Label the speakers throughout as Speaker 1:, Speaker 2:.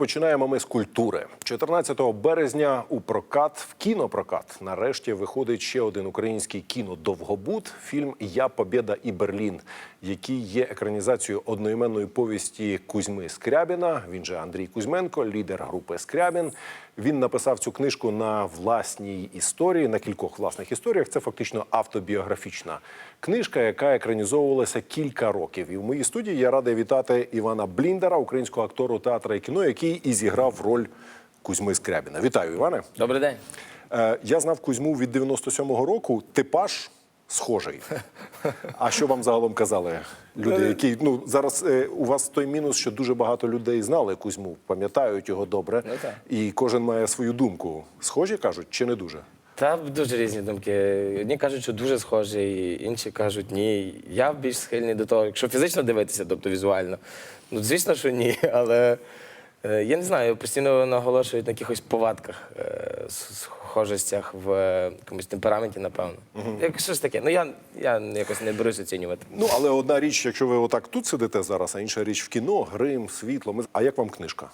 Speaker 1: Починаємо ми з культури. 14 березня у прокат в кінопрокат нарешті виходить ще один український кінодовгобут фільм Я Побєда і Берлін, який є екранізацією одноіменної повісті Кузьми Скрябіна. Він же Андрій Кузьменко, лідер групи Скрябін. Він написав цю книжку на власній історії, на кількох власних історіях. Це фактично автобіографічна книжка, яка екранізовувалася кілька років. І в моїй студії я радий вітати Івана Бліндера, українського актору театру і кіно, який і зіграв роль Кузьми Скрябіна. Вітаю, Іване.
Speaker 2: Добрий день.
Speaker 1: Е, я знав Кузьму від 97-го року. Типаж схожий. А що вам загалом казали люди, які ну зараз е, у вас той мінус, що дуже багато людей знали Кузьму, пам'ятають його добре,
Speaker 2: Ну, так.
Speaker 1: і кожен має свою думку. Схожі кажуть, чи не дуже?
Speaker 2: Та дуже різні думки. Одні кажуть, що дуже схожий, інші кажуть ні. Я більш схильний до того, якщо фізично дивитися, тобто візуально. Ну, звісно, що ні, але е, я не знаю, постійно наголошують на якихось повадках, е, с- схожостях в е, якомусь темпераменті, напевно. Як щось таке. Ну я, я якось не берусь оцінювати.
Speaker 1: Ну але одна річ, якщо ви отак тут сидите зараз, а інша річ в кіно, грим, світло. Ми- А як вам книжка?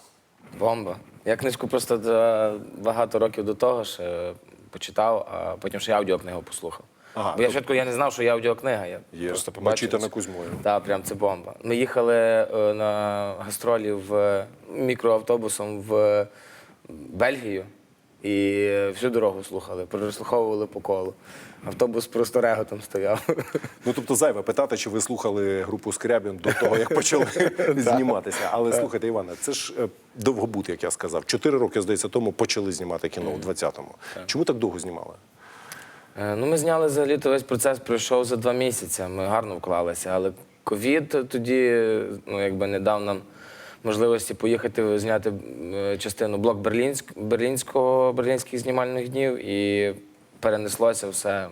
Speaker 2: Бомба. Я книжку просто за багато років до того ж е, почитав, а потім ще аудіокнигу послухав.
Speaker 1: Ага,
Speaker 2: Бо я
Speaker 1: тоб-
Speaker 2: спочатку я не знав, що є аудіокнига. Я
Speaker 1: Є.
Speaker 2: просто побачив.
Speaker 1: Начитана
Speaker 2: це.
Speaker 1: Кузьмою.
Speaker 2: Так, прям це бомба. Ми їхали е, на гастролі в мікроавтобусом в Бельгію і всю дорогу слухали, переслуховували по колу. Автобус просто реготом стояв.
Speaker 1: Ну тобто зайве питати, чи ви слухали групу Скрябін до того, як почали зніматися. Але слухайте, Іване, це ж е, довгобут, як я сказав. Чотири роки, здається, тому почали знімати кіно у 20-му. Чому так довго знімали?
Speaker 2: Е, Ну, ми зняли взагалі то весь процес пройшов за два місяці. Ми гарно вклалися, але ковід тоді ну, якби не дав нам можливості поїхати зняти е, частину блок Берлінськ, берлінського берлінських знімальних днів і перенеслося все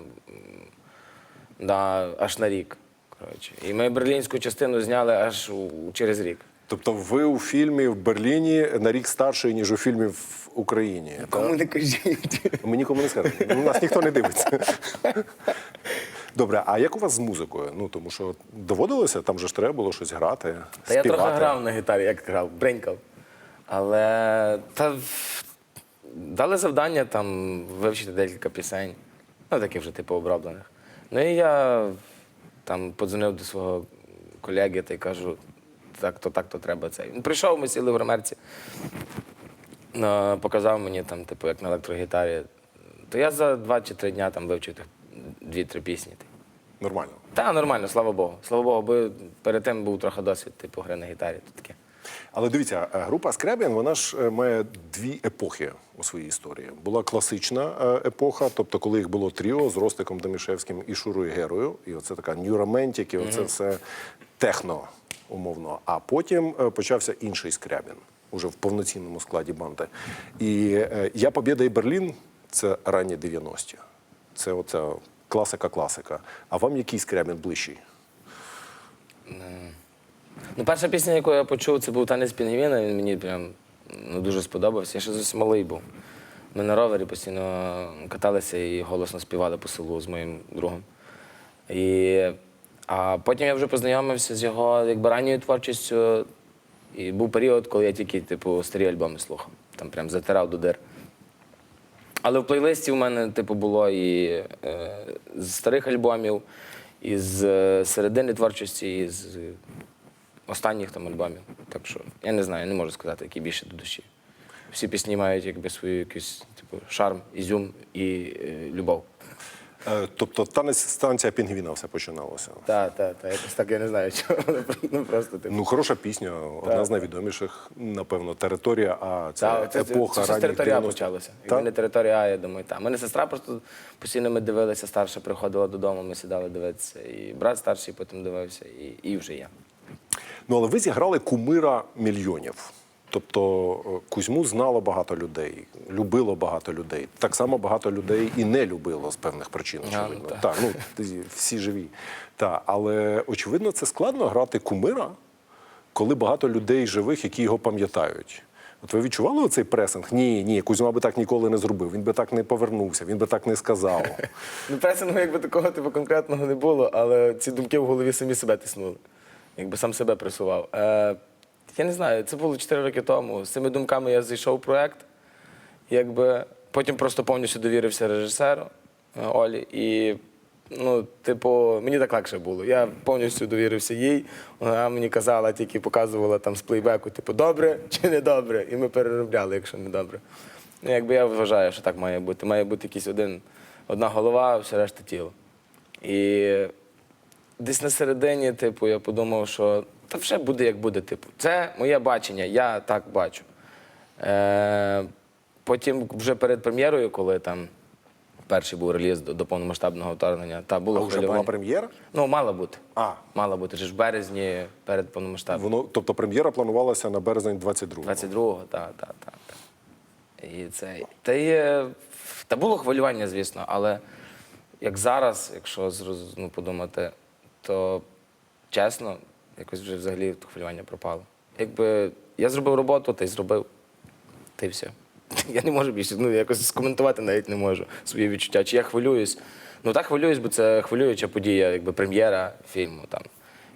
Speaker 2: да, аж на рік. Коротше. І ми берлінську частину зняли аж у- через рік.
Speaker 1: Тобто, ви у фільмі в Берліні на рік старший, ніж у фільмі в Україні.
Speaker 2: Кому не кажіть.
Speaker 1: Ми нікому не скажемо. Ну, Нас ніхто не дивиться. Добре, а як у вас з музикою? Ну тому що доводилося, там же ж треба було щось грати.
Speaker 2: Та я трохи грав на гітарі, як грав, бренькав. Але та, дали завдання там вивчити декілька пісень, ну таких вже типу оброблених. Ну і я там подзвонив до свого колеги та й кажу, так то, так то треба це. Він прийшов, ми сіли в гримерці, е, показав мені там, типу, як на електрогітарі. То я за два чи три дня там вивчив дві-три пісні.
Speaker 1: Нормально.
Speaker 2: Та нормально, слава Богу. Слава Богу, бо перед тим був трохи досвід, типу, гри на гітарі. То таке.
Speaker 1: Але дивіться, е, група Скрябін, вона ж е, має дві епохи у своїй історії. Була класична е, епоха, тобто, коли їх було тріо з Ростиком Домішевським і Шурою Герою. І оце така Romantic, і оце все техно, умовно. А потім почався інший Скрябін, уже в повноцінному складі банди. І Я Побєда і Берлін це ранні 90-ті. Це оця класика-класика. А вам який Скрябін ближчий?
Speaker 2: Ну, перша пісня, яку я почув, це був танець пінгвіна. Він мені прям ну, дуже сподобався. Я ще зовсім малий був. Ми на ровері постійно каталися і голосно співали по селу з моїм другом. І, а потім я вже познайомився з його якби ранньою творчістю. І був період, коли я тільки типу, старі альбоми слухав. Там прям затирав до дир. Але в плейлисті у мене, типу, було і е, з старих альбомів, і з е, середини творчості, і з останніх там альбомів. Так що я не знаю, не можу сказати, які більше до душі. Всі пісні мають якби свою якийсь типу, шарм, ізюм і е, любов.
Speaker 1: Е, Тобто танець станція пінгвіна все починалося.
Speaker 2: Так, так, так. Якось так я не знаю, чого. Ну просто типу.
Speaker 1: Ну, хороша пісня, одна
Speaker 2: Так,
Speaker 1: з найвідоміших, напевно, територія, а це
Speaker 2: Та, це,
Speaker 1: епоха
Speaker 2: це, це,
Speaker 1: ранніх
Speaker 2: територія
Speaker 1: 90-х.
Speaker 2: почалося. Якби не територія, А, я думаю, так. Мене сестра просто постійно ми дивилися, старша приходила додому, ми сідали дивитися. І брат старший потім дивився, і, і вже я.
Speaker 1: Ну, але ви зіграли кумира мільйонів. Тобто е, Кузьму знало багато людей, любило багато людей. Так само багато людей і не любило з певних причин.
Speaker 2: А,
Speaker 1: Очевидно.
Speaker 2: так.
Speaker 1: Так, ну всі живі. Так, але очевидно, це складно грати кумира, коли багато людей живих, які його пам'ятають. От ви відчували оцей пресинг? Ні, ні, Кузьма би так ніколи не зробив. Він би так не повернувся, він би так не сказав.
Speaker 2: Ну, пресингу якби такого типу конкретного не було, але ці думки в голові самі себе тиснули. Якби сам себе пресував. Е, я не знаю, це було 4 роки тому. З цими думками я зайшов в проект. Якби потім просто повністю довірився режисеру е, Олі. І, ну, типу, мені так легше було. Я повністю довірився їй. Вона мені казала, тільки показувала там з плейбеку, типу, добре чи не добре. І ми переробляли, якщо не добре. Ну, якби я вважаю, що так має бути. Має бути якийсь один, одна голова, все решта тіло. І десь на середині, типу, я подумав, що та все буде як буде. Типу, це моє бачення, я так бачу. Е, потім, вже перед прем'єрою, коли там перший був реліз до, до повномасштабного вторгнення, та було
Speaker 1: А вже
Speaker 2: хвилювання.
Speaker 1: була прем'єра?
Speaker 2: Ну, мала бути.
Speaker 1: А.
Speaker 2: Мала бути. Ж в березні перед повномасштабним.
Speaker 1: Воно, тобто прем'єра планувалася на березень 22-го.
Speaker 2: 22-го, так, так, так. Та. І це. Та, є, та було хвилювання, звісно, але як зараз, якщо зроз- ну, подумати, то чесно, якось вже взагалі хвилювання пропало. Якби я зробив роботу, й зробив. Й все. Я не можу більше, ну якось скоментувати навіть не можу свої відчуття. Чи я хвилююсь? Ну так хвилююсь, бо це хвилююча подія, якби прем'єра фільму там.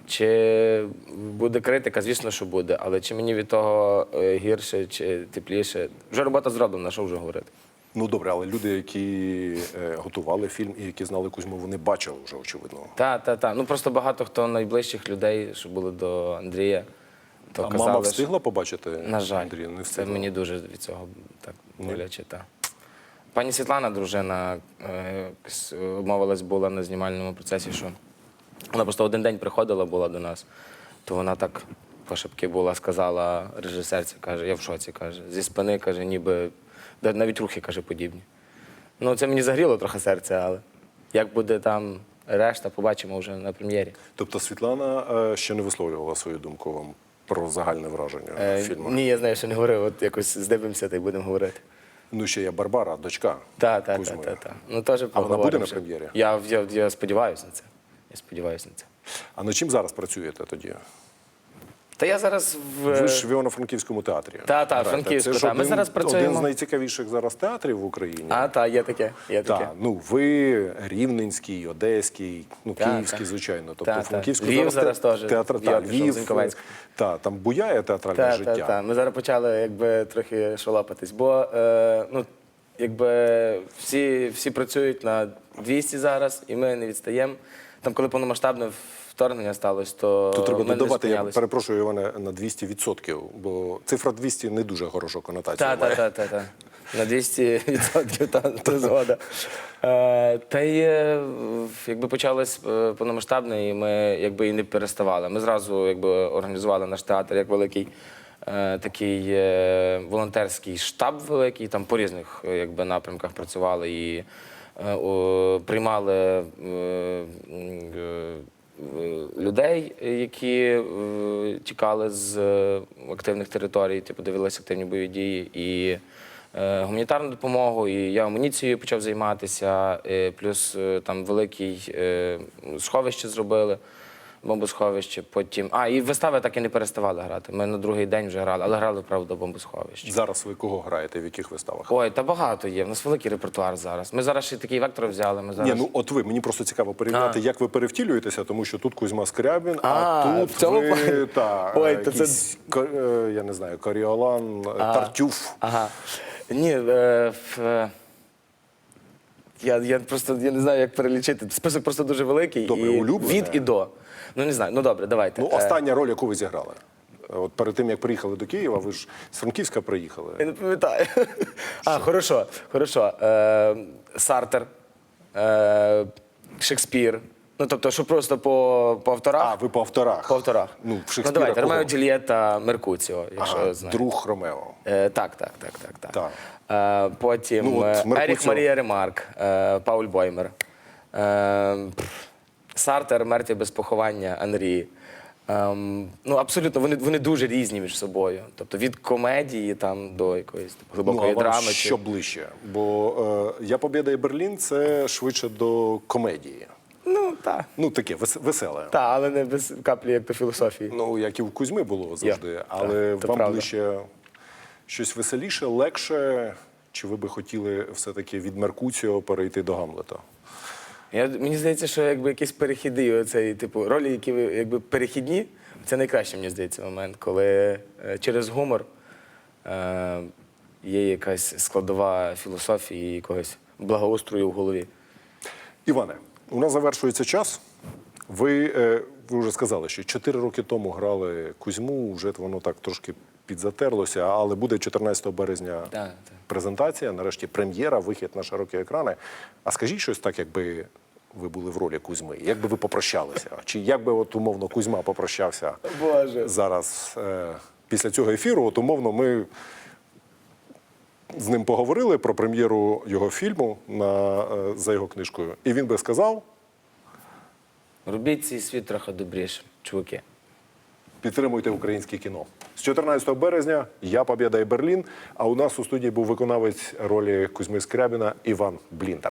Speaker 2: Чи буде критика, звісно, що буде, але чи мені від того е, гірше чи тепліше? Вже робота зроблена, що вже говорити?
Speaker 1: Ну добре, але люди, які е, готували фільм і які знали Кузьму, вони бачили вже очевидно.
Speaker 2: Та, та, та. Ну просто багато хто найближчих людей, що були до Андрія, то
Speaker 1: а
Speaker 2: казали,
Speaker 1: мама
Speaker 2: що-
Speaker 1: встигла побачити?
Speaker 2: На жаль,
Speaker 1: Андрія? Не встигла.
Speaker 2: це мені дуже від цього так боляче. Та. Пані Світлана, дружина, е, обмовилась була на знімальному процесі, що вона просто один день приходила була до нас, то вона так пошепки була, сказала режисерці, каже, я в шоці, каже, зі спини, каже, ніби навіть рухи каже, подібні. Ну, це мені загріло трохи серце, але як буде там решта, побачимо вже на прем'єрі.
Speaker 1: Тобто Світлана е, ще не висловлювала свою думку вам про загальне враження
Speaker 2: Е,
Speaker 1: фільму.
Speaker 2: ні, я знаю, що не говорив, от якось здивимося та й будемо говорити.
Speaker 1: Ну ще є Барбара, дочка.
Speaker 2: Так, так, так, так. Та. Ну, теж
Speaker 1: А вона буде на прем'єрі?
Speaker 2: Я, я, я сподіваюся на це. Я сподіваюся на це.
Speaker 1: А над чим зараз працюєте тоді?
Speaker 2: Та я зараз в.
Speaker 1: Ви ж в Івано-Франківському театрі.
Speaker 2: Та, та,
Speaker 1: граєте.
Speaker 2: Франківську,
Speaker 1: Це ж
Speaker 2: та. Ми
Speaker 1: один-
Speaker 2: зараз працюємо.
Speaker 1: Один з найцікавіших зараз театрів в Україні.
Speaker 2: А, так, є таке. Є таке.
Speaker 1: Так, ну ви Рівненський, Одеський, ну
Speaker 2: Так,
Speaker 1: Київський,
Speaker 2: так.
Speaker 1: звичайно. Тобто
Speaker 2: Так, так.
Speaker 1: Франківську
Speaker 2: Львів
Speaker 1: зараз,
Speaker 2: зараз
Speaker 1: те-
Speaker 2: теж,
Speaker 1: театр, та, Львів, та, там буяє театральне
Speaker 2: Так,
Speaker 1: життя.
Speaker 2: так, так. Ми зараз почали якби трохи шолопатись, бо е, ну, якби всі, всі працюють на 200 зараз, і ми не відстаємо. Там, коли повномасштабне вторгнення сталося, то
Speaker 1: Тут треба
Speaker 2: ми не
Speaker 1: додавати, я перепрошую, Іване, на 200%, бо цифра 200 не дуже хорошу конотацію
Speaker 2: Так, так, так, так. На 200% та, та згода. Е, та й е, якби почалось е, повномасштабне, і ми якби і не переставали. Ми зразу якби організували наш театр як великий такий волонтерський штаб великий, там по різних якби, напрямках працювали і о, приймали людей, які е, тікали з е, активних територій, типу дивилися активні бойові дії, і е, гуманітарну допомогу, і я амуніцією почав займатися, е, плюс е, там великий е, сховище зробили. Бомбосховище, потім. А, і вистави так і не переставали грати. Ми на другий день вже грали, але грали, правда, бомбосховище.
Speaker 1: Зараз ви кого граєте, в яких виставах?
Speaker 2: Ой, та багато є. У нас великий репертуар зараз. Ми зараз ще такий вектор взяли. Ми зараз...
Speaker 1: Ні, ну от ви мені просто цікаво порівняти,
Speaker 2: А.
Speaker 1: як ви перевтілюєтеся, тому що тут Кузьма Скрябін, а,
Speaker 2: А,
Speaker 1: тут
Speaker 2: в цьому
Speaker 1: ви та,
Speaker 2: Ой, це-
Speaker 1: якийсь, е, я не знаю, Коріолан, е, Тартюф.
Speaker 2: Ага. Ні, е, е, я, я просто я не знаю, як перелічити. Список просто дуже великий.
Speaker 1: Добре,
Speaker 2: і
Speaker 1: улюблене?
Speaker 2: від і до. Ну не знаю. Ну добре, давайте.
Speaker 1: Ну,
Speaker 2: Е,
Speaker 1: остання роль, яку ви зіграли. От перед тим, як приїхали до Києва, ви ж з Франківська приїхали.
Speaker 2: Я не пам'ятаю. А, хорошо, хорошо. Е, Сартер, е, Шекспір. Ну, тобто, що просто по, по авторах.
Speaker 1: А, ви по авторах.
Speaker 2: По авторах.
Speaker 1: Ну, в
Speaker 2: ну давайте,
Speaker 1: кого?
Speaker 2: Ромео Джульєтта, Меркуціо, якщо
Speaker 1: Ага,
Speaker 2: знаєте.
Speaker 1: друг Ромео.
Speaker 2: Е, так, так, так, так, так.
Speaker 1: Так.
Speaker 2: Е, потім
Speaker 1: Ну, от
Speaker 2: е,
Speaker 1: Меркуціо.
Speaker 2: Еріх Марія Ремарк, е, Пауль Боймер, е, пф, Сартер, Мертві без поховання, Анрі. Ем, ну, абсолютно, вони, вони дуже різні між собою. Тобто від комедії там до якоїсь типу,
Speaker 1: Ну, а
Speaker 2: глибокої
Speaker 1: вам
Speaker 2: драми. чи-
Speaker 1: що ближче? Бо е, Я Побєда і Берлін це швидше до комедії.
Speaker 2: Ну, так.
Speaker 1: Ну, таке вес- веселе.
Speaker 2: Та, але не без каплі як до філософії.
Speaker 1: Ну, як і в Кузьми було завжди.
Speaker 2: Я.
Speaker 1: Але
Speaker 2: Так,
Speaker 1: вам
Speaker 2: правда.
Speaker 1: ближче щось веселіше, легше, чи ви би хотіли все-таки від Меркуціо перейти до Гамлета?
Speaker 2: Я, мені здається, що якби якісь перехіди, оцей, типу, ролі, які ви- якби перехідні, це найкращий, мені здається, момент, коли е, через гумор е, є якась складова філософії і якогось благоустрою в голові.
Speaker 1: Іване, у нас завершується час. Ви, е, ви вже сказали, що 4 роки тому грали Кузьму, вже воно так трошки підзатерлося, але буде 14 березня
Speaker 2: Так, так.
Speaker 1: Презентація, нарешті прем'єра, вихід на широкі екрани. А скажіть щось так, якби ви були в ролі Кузьми, як би ви попрощалися? Чи як би от умовно Кузьма попрощався
Speaker 2: Боже.
Speaker 1: зараз е, після цього ефіру? От умовно ми з ним поговорили про прем'єру його фільму на, е, за його книжкою, і він би сказав.
Speaker 2: Робіть цей світ трохи добрішим, чуваки.
Speaker 1: Підтримуйте українське кіно. З 14 березня я Побєда Берлін. А у нас у студії був виконавець ролі Кузьми Скрябіна Іван Бліндер.